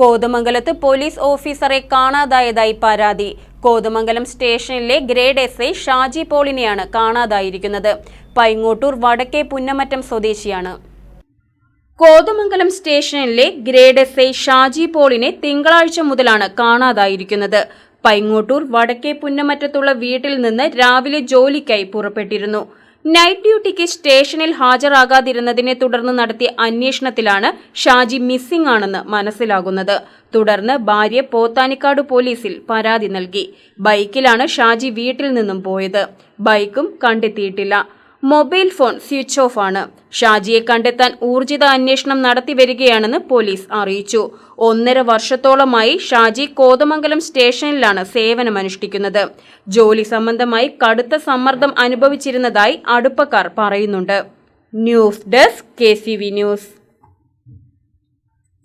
കോതമംഗലത്ത് പോലീസ് ഓഫീസറെ കാണാതായതായി പരാതി. കോതമംഗലം സ്റ്റേഷനിലെ ഗ്രേഡ് എസ് ഐ ഷാജി പോളിനെയാണ് കാണാതായിരിക്കുന്നത്. പൈങ്ങോട്ടൂർ വടക്കേ പുന്നമറ്റം സ്വദേശിയാണ്. കോതമംഗലം സ്റ്റേഷനിലെ ഗ്രേഡ് എസ് ഐ ഷാജി പോളിനെ തിങ്കളാഴ്ച മുതലാണ് കാണാതായിരിക്കുന്നത്. പൈങ്ങോട്ടൂർ വടക്കേ പുന്നമറ്റത്തുള്ള വീട്ടിൽ നിന്ന് രാവിലെ ജോലിക്കായി പുറപ്പെട്ടിരുന്നു. നൈറ്റ് ഡ്യൂട്ടിക്ക് സ്റ്റേഷനിൽ ഹാജരാകാതിരുന്നതിനെ തുടർന്ന് നടത്തിയ അന്വേഷണത്തിലാണ് ഷാജി മിസ്സിംഗ് ആണെന്ന് മനസ്സിലാകുന്നത്. തുടർന്ന് ഭാര്യ പോത്താനിക്കാട് പോലീസിൽ പരാതി നൽകി. ബൈക്കിലാണ് ഷാജി വീട്ടിൽ നിന്നും പോയത്. ബൈക്കും കണ്ടെത്തിയിട്ടില്ല. മൊബൈൽ ഫോൺ സ്വിച്ച് ഓഫ് ആണ്. ഷാജിയെ കണ്ടെത്താൻ ഊർജിത അന്വേഷണം നടത്തി വരികയാണെന്ന് പോലീസ് അറിയിച്ചു. ഒന്നര വർഷത്തോളമായി ഷാജി കോതമംഗലം സ്റ്റേഷനിലാണ് സേവനമനുഷ്ഠിക്കുന്നത്. ജോലി സംബന്ധമായി കടുത്ത സമ്മർദ്ദം അനുഭവിച്ചിരുന്നതായി അടുപ്പക്കാർ പറയുന്നുണ്ട്. News desk K news.